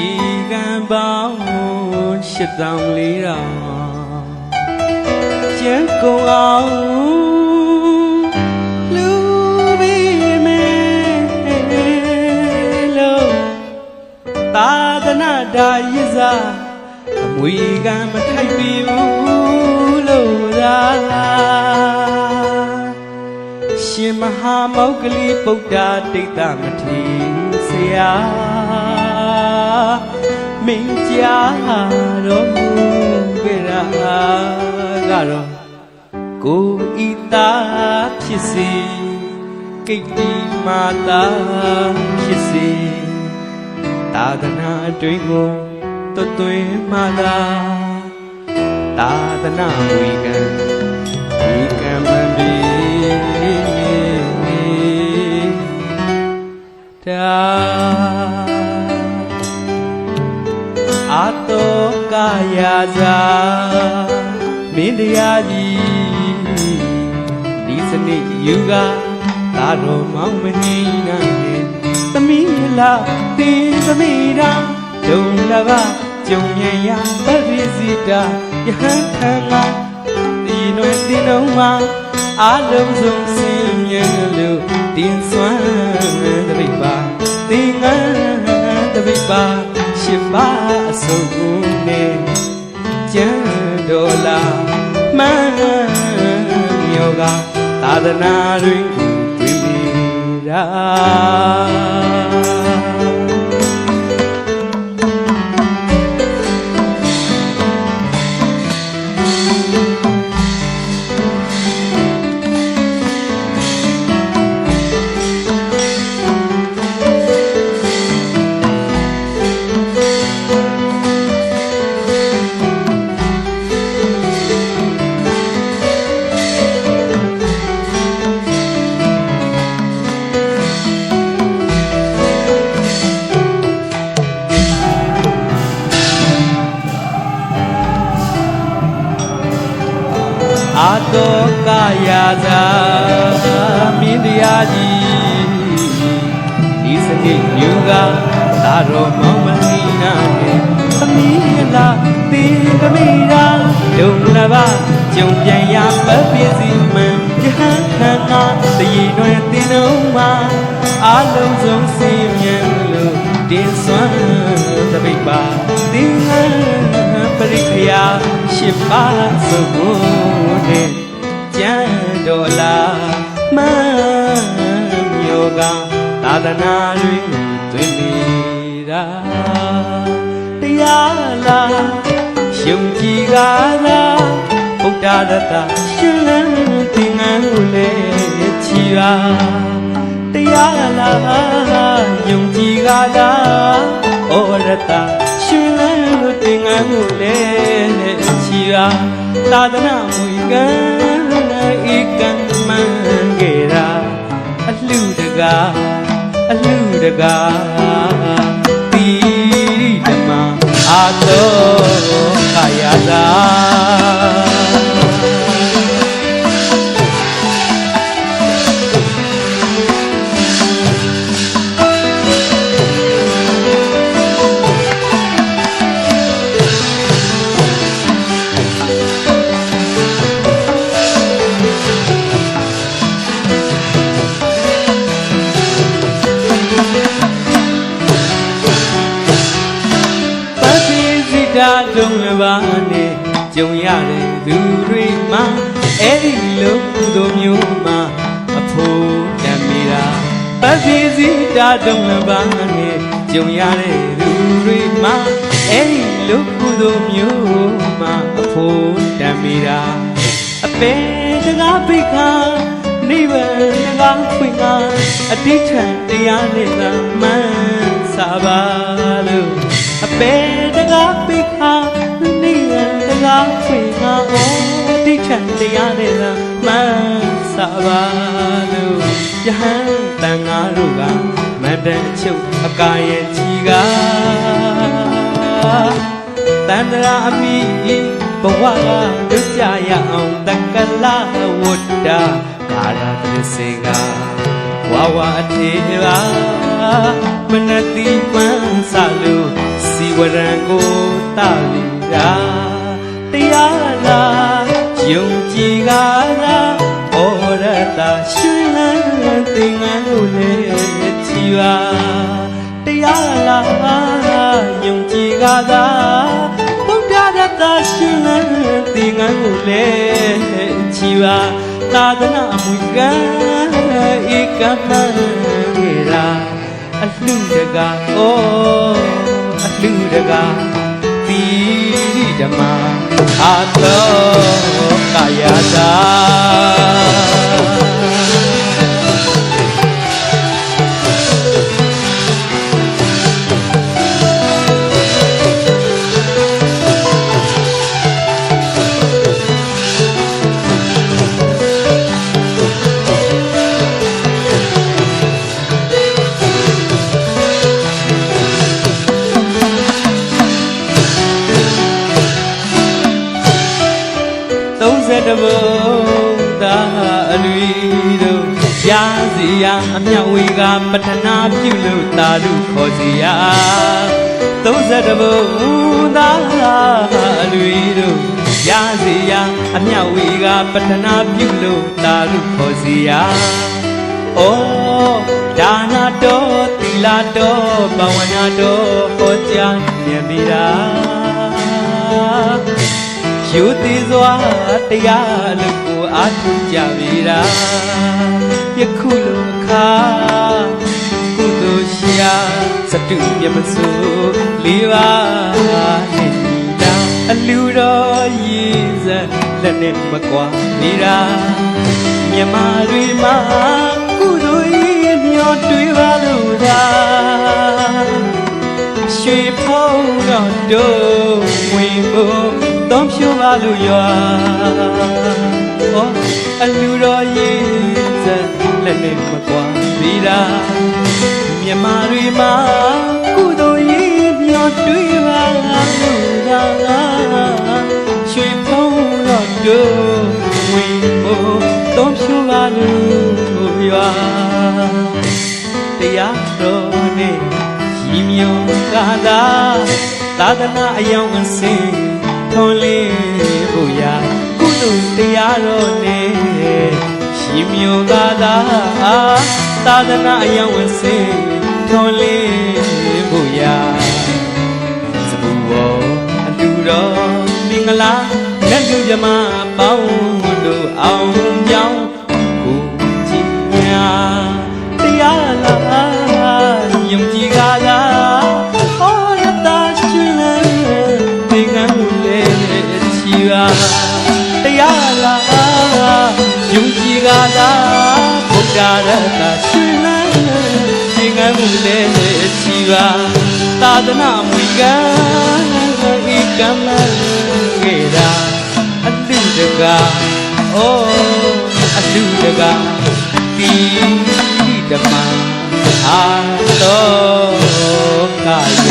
ရီကံပေါင်းရှစ်တောင်လေးတောင်ကျန်ကုန်အောင်လူပြီးမယ်လို့သာသနာတာရစ်စားအမွေကံမထိုက်ပြီဘူးလို့သာရှင်မဟာမောဂလိပုဒ္ဓဒိဋ္ဌမထေဆရာ မင်းကြားတော်မူကြရာကတော့ကိုဤသားဖြစ်စေကိတ္တိမာတာဖြစ်စေသာသနာအတွင်းကိုတွတ်သွင်းမာတာသာသနာဝေကံဒီကံမဘီတာ တောကာယာဇာမင်းတရားကြီးဒီစနစ်ယူကသာတော်မောင်မဟိနာနဲ့သမီးလာတင်သမီးရာဒုံလဘကြုံမြင်ရပရိစိတာယဟန်ခံကဒီနွယ်တင်တော့မှာအလုံးစုံစင်မြဲလို့တင်စွမ်းတပိပါတင်ငန်းတပိပါရှစ်ပါအ စုံကိုနဲ့ကျန်တော်လာမန်းယောကသာသနာတွင်ကိုတွင်မိတာ သာမင်းတရားကြီးဒီစကိညူကသာတော်မောင်မလီနာနဲ့သမီးလာတေကမိရာဒုံလဘကြုံပြန်ရပပစ္စည်းမှန်ယဟန်ခန္ဓာတည်ရွယ်တင်တော့မှာအလုံးစုံစင်မြန်လို့တင်စွမ်းတပိတ်ပါတင်ဟန်ပရိခယာရှစ်ပါးစု သာသနာတွင်တွင်မိတာတရားလာယုံကြည်ကားသာဗုဒ္ဓရတ္တရှင်လန်းသင်္ကန်းကိုလည်းချီပါတရားလာယုံကြည်ကားသာဩရတ္တရှင်လန်းကိုသင်္ကန်းကိုလည်းချီပါသာသနာမူကံဧကံမံကေရာအလှတကား အလှတကားတိရိဓမ္မအာတောကာယသာ စိတာဒုံလဘာနဲ့ကြုံရတဲ့သူတွေမှာအဲ့ဒီလိုကုသိုလ်မျိုးမှာအဖို့တမ်းမိတာပပိစိတာဒုံလဘာနဲ့ကြုံရတဲ့သူတွေမှာအဲ့ဒီလိုကုသိုလ်မျိုးမှာအဖို့တမ်းမိတာအပေတကားပိခါနိဗ္ဗာန်တကားဖွင့်ကားအတိထံတရားနဲ့သာမှန်စာပါ ပါလို့ယဟန်တန်ငါတို့ကမန္တန်ချုပ်အကာရဲ့ကြီးကတန္တရာအမိဘဝကလွတ်ကြရအောင်တက္ကလာဝတ္တာကာရတရစေကဝါဝအထေပါမနတိပန်းစလို့စဝရံကိုတာလီရာတရားလားယုံကြည်ကားသာဩရ တာရှင်လန်းသင်္ကန်းကိုလည်းချီပါတရားလားယုံကြည်ကားသာဘုရားရတာရှင်လန်းသင်္ကန်းကိုလည်းချီပါသာသနာအမွေကံဧကမံကေရာအလှတကားဩအလှတကားသီရိဓမ္မအာသောကာယတာ တို့ရာစီယာအမြဝေကပထနာပြုလို့တာလူခေါ်စီယာ30ဘုံသာအလွီတို့ရာစီယာအမြဝေကပထနာပြုလို့တာလူခေါ်စီယာဩဒါနာတော်သီလာတော်ဘဝနာတော်ဟောကြားမြင်ပြီလားယူသည်စွာတရားလို့ကို အားထုတ်ကြပြီရာယခုလိုအခါကုသိုလ်ရှာစတုမြတ်မစိုးလေးပါနဲ့ညီတာအလူတော်ရည်စက်လက်နဲ့မကွာမိရာမြမတွေမှာကုသိုလ်ရမျောတွေးပါလို့သာရွှေဖုံးတော့တို့ဝင်ဖို့တောင်းဖြိုး ပါလို့ရွာဩအလူတော်ရေးစက်လက်နဲ့မကွာပြီးတာမြမတွေမှာကုသိုလ်ရေးမျောတွေးပါလို့သာရွှေဖုံးတော့တို့ဝင်ဖို့တောင်းဖြိုးပါလို့ရွာတရားတော်နဲ့ရည်မြော်ကာသာသာသနာအယောင်အစင်ထွန်လင်းဖို့ရာကု သိုလ်တရားတော်နဲ့ရည်မြော်ကာသာသာသနာအယောင်အစင်ထွန်လင်းဖို့ရာစပူဘောအလူတော်မင်္ဂလာလက်လူမြမပေါင်းတို့အောင်ကြောင်း ယုံကြည်ကားလားဘုရားရတာရှင်လဲသင်္ကန်းမူလေချီပါသာသနာမွေကံဤကမ္မကေရာအလူတကာအိုးအလူတကာတိဓမ္မအာတော